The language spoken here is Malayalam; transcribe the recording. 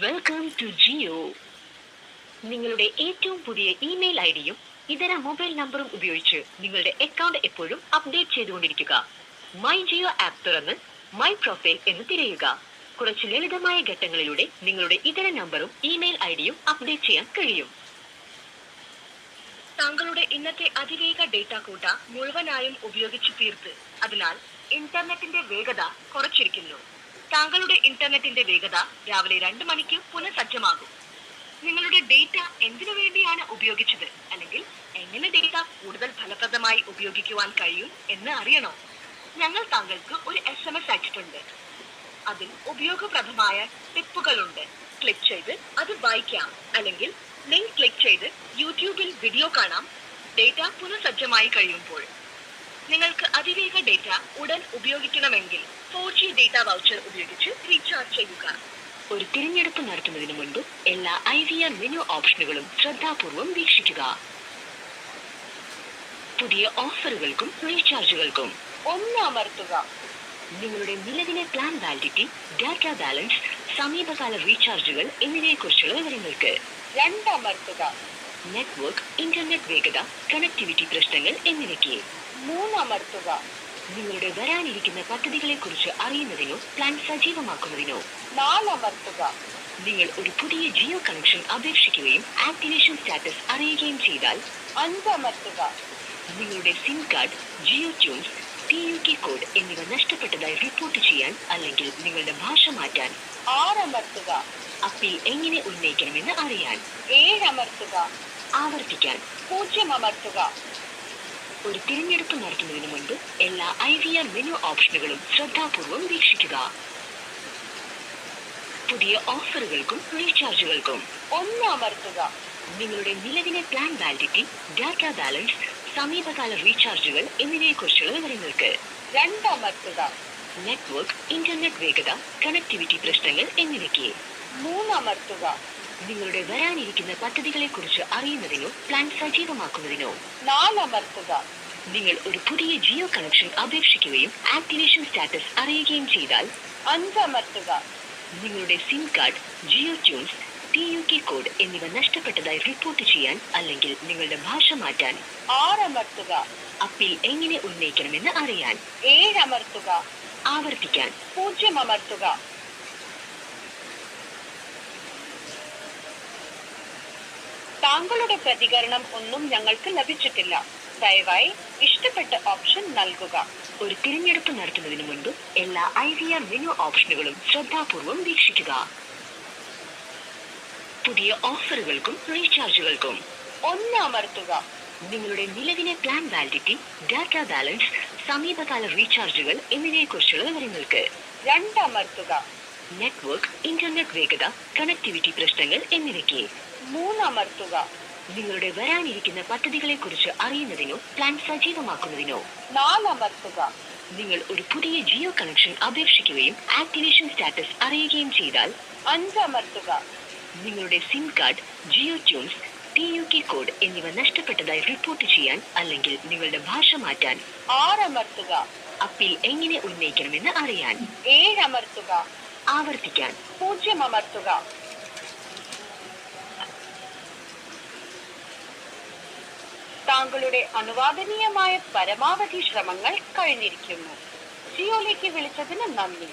വെൽക്കം ടു ജിയോ നിങ്ങളുടെ ഏറ്റവും പുതിയ ഇമെയിൽ ഐഡിയും ഡിയും ഇതര മൊബൈൽ നമ്പറും ഉപയോഗിച്ച് നിങ്ങളുടെ അക്കൗണ്ട് എപ്പോഴും അപ്ഡേറ്റ് ചെയ്തുകൊണ്ടിരിക്കുക. മൈ ജിയോ ആപ്പ് തുറന്ന് മൈ പ്രൊഫൈൽ എന്ന് തിരയുക. കുറച്ച് ലളിതമായ ഘട്ടങ്ങളിലൂടെ നിങ്ങളുടെ ഇതര നമ്പറും ഇമെയിൽ ഐഡിയും അപ്ഡേറ്റ് ചെയ്യാൻ കഴിയും. താങ്കളുടെ ഇന്നത്തെ അതിവേഗ ഡേറ്റ കൂട്ട മുഴുവനായും ഉപയോഗിച്ച് തീർത്ത്. അതിനാൽ ഇന്റർനെറ്റിന്റെ വേഗത കുറച്ചിരിക്കുന്നു. താങ്കളുടെ ഇന്റർനെറ്റിന്റെ വേഗത രാവിലെ രണ്ട് മണിക്ക് പുനഃസജ്ജമാകും. നിങ്ങളുടെ ഡേറ്റ എന്തിനു വേണ്ടിയാണ് ഉപയോഗിച്ചത്? അല്ലെങ്കിൽ എങ്ങനെ ഡേറ്റ കൂടുതൽ ഫലപ്രദമായി ഉപയോഗിക്കുവാൻ കഴിയും എന്ന് അറിയണോ? ഞങ്ങൾ താങ്കൾക്ക് ഒരു എസ് എം എസ് അയച്ചിട്ടുണ്ട്. അതിൽ ഉപയോഗപ്രദമായ ടിപ്പുകളുണ്ട്. ക്ലിക്ക് ചെയ്ത് അത് വായിക്കാം. അല്ലെങ്കിൽ ലിങ്ക് ക്ലിക്ക് ചെയ്ത് യൂട്യൂബിൽ വീഡിയോ കാണാം. ഡേറ്റ പുനഃസജ്ജമായി കഴിയുമ്പോൾ. നിങ്ങൾക്ക് അതിവേഗ ഡേറ്റ ഉടൻ ഉപയോഗിക്കണമെങ്കിൽ ഫോർ ജി ഡേറ്റ വൗച്ചർ ഉപയോഗിച്ച് റീചാർജ് ചെയ്യുക. ഒരു തിരഞ്ഞെടുപ്പ് നടത്തുന്നതിന് മുൻപ് എല്ലാ ഐ വി ആർ മെനു ഓപ്ഷനുകളും ശ്രദ്ധാപൂർവം വീക്ഷിക്കുക. പുതിയ ഓഫറുകൾക്കും റീചാർജുകൾക്കും ഒന്ന് അമർത്തുക നിങ്ങളുടെ നിലവിലെ പ്ലാൻ വാലിഡിറ്റി ഡാറ്റ ബാലൻസ് സമീപകാല റീചാർജുകൾ എന്നിവയെക്കുറിച്ചുള്ള വിവരങ്ങൾക്ക് രണ്ടമർത്തുക. നെറ്റ്വർക്ക് ഇന്റർനെറ്റ് വേഗത കണക്ടിവിറ്റി പ്രശ്നങ്ങൾ എന്നിവയ്ക്ക്. മൂന്നമർത്തുക. നിങ്ങളുടെ വരാനിരിക്കുന്ന പദ്ധതികളെ കുറിച്ച് അറിയുന്നതിനോ പ്ലാൻ സജീവമാക്കുന്നതിനോ. നാലമർത്തുക. നിങ്ങൾ ഒരു പുതിയ ജിയോ കണക്ഷൻ അപേക്ഷിക്കുകയും ആക്ടിവേഷൻ സ്റ്റാറ്റസ് അറിയുകയും ചെയ്താൽ അഞ്ചമർത്തുക. നിങ്ങളുടെ SIM card Jio tunes T U T code എന്നിവ നഷ്ടപ്പെട്ടതായി റിപ്പോർട്ട് ചെയ്യാൻ അല്ലെങ്കിൽ നിങ്ങളുടെ ഭാഷ മാറ്റാൻ. ആറമർത്തുക അപ്പീൽ എങ്ങനെ ഉന്നയിക്കണമെന്ന് അറിയാൻ. ഏഴമർത്തുക. ആവർത്തിക്കാൻ. പൂജ്യം അമർത്തുക ഒരു തിരഞ്ഞെടുപ്പ് നടത്തുന്നതിന് മുൻപ് എല്ലാ ഐ വി ആർ മെനു ഓപ്ഷനുകളും ശ്രദ്ധാപൂർവം വീക്ഷിക്കുക. പുതിയ ഓഫറുകൾക്കും റീചാർജുകൾക്കും ഒന്ന് അമർത്തുക നിങ്ങളുടെ നിലവിലെ പ്ലാൻ വാലിഡിറ്റി ഡാറ്റ ബാലൻസ് സമീപകാല റീചാർജുകൾ എന്നിവയെക്കുറിച്ചുള്ള വിവരങ്ങൾക്ക് രണ്ട് അമർത്തുക നെറ്റ്വർക്ക് ഇന്റർനെറ്റ് വേഗത കണക്ടിവിറ്റി പ്രശ്നങ്ങൾ എന്നിവയ്ക്ക്. മൂന്ന് നിങ്ങളുടെ വരാനിരിക്കുന്ന പദ്ധതികളെ കുറിച്ച് അറിയുന്നതിനോ പ്ലാൻ സജീവമാക്കുന്നതിനോ. നാലമർത്തുക നിങ്ങൾ ഒരു പുതിയ ജിയോ കണക്ഷൻ അപേക്ഷിക്കുകയും ആക്ടിവേഷൻ സ്റ്റാറ്റസ് അറിയുകയും ചെയ്താൽ അഞ്ചമർത്തുക നിങ്ങളുടെ SIM card Jio tunes T യു കോഡ് എന്നിവ നഷ്ടപ്പെട്ടതായി റിപ്പോർട്ട് ചെയ്യാൻ അല്ലെങ്കിൽ നിങ്ങളുടെ ഭാഷ മാറ്റാൻ. ആറമർത്തുക. അപ്പീൽ എങ്ങനെ ഉന്നയിക്കണമെന്ന് അറിയാൻ. ഏഴമർത്തുക. ആവർത്തിക്കാൻ. പൂജ്യം അമർത്തുക താങ്കളുടെ പ്രതികരണം ഒന്നും ഞങ്ങൾക്ക് ലഭിച്ചിട്ടില്ല. ദയവായി ഇഷ്ടപ്പെട്ട ഓപ്ഷൻ നൽകുക. ഒരു തിരഞ്ഞെടുപ്പ് നടത്തുന്നതിന് മുൻപ് എല്ലാ ഐ വി ആർ മെനു ഓപ്ഷനുകളും ശ്രദ്ധാപൂർവം വീക്ഷിക്കുക. പുതിയ ഓഫറുകൾക്കും റീചാർജുകൾക്കും ഒന്നാമർത്തുക നിങ്ങളുടെ നിലവിലെ പ്ലാൻ വാലിഡിറ്റി ഡാറ്റ ബാലൻസ് സമീപകാല റീചാർജുകൾ എന്നിവയെക്കുറിച്ചുള്ള വിവരങ്ങൾക്ക്. രണ്ടമർത്തുക നെറ്റ്വർക്ക് ഇന്റർനെറ്റ് വേഗത കണക്ടിവിറ്റി പ്രശ്നങ്ങൾ എന്നിവയ്ക്ക്. മൂന്നമർത്തുക നിങ്ങളുടെ വരാനിരിക്കുന്ന പദ്ധതികളെ കുറിച്ച് അറിയുന്നതിനോ പ്ലാൻ സജീവമാക്കുന്നതിനോ. നാലമർത്തുക നിങ്ങൾ ഒരു പുതിയ ജിയോ കണക്ഷൻ അപേക്ഷിക്കുകയും ആക്ടിവേഷൻ സ്റ്റാറ്റസ് അറിയുകയും ചെയ്താൽ. അഞ്ചമർത്തുക നിങ്ങളുടെ SIM card Jio tunes T U K code എന്നിവ നഷ്ടപ്പെട്ടതായി റിപ്പോർട്ട് ചെയ്യാൻ അല്ലെങ്കിൽ നിങ്ങളുടെ ഭാഷ മാറ്റാൻ. ആറമർത്തുക. അപ്പീൽ എങ്ങനെ ഉന്നയിക്കണമെന്ന് അറിയാൻ. ഏഴമർത്തുക. ആവർത്തിക്കാൻ. പൂജ്യം അമർത്തുക താങ്കളുടെ അനുവാദനീയമായ പരമാവധി ശ്രമങ്ങൾ കഴിഞ്ഞിരിക്കുന്നു. ജിയോയിലേക്ക് വിളിച്ചതിന് നന്ദി.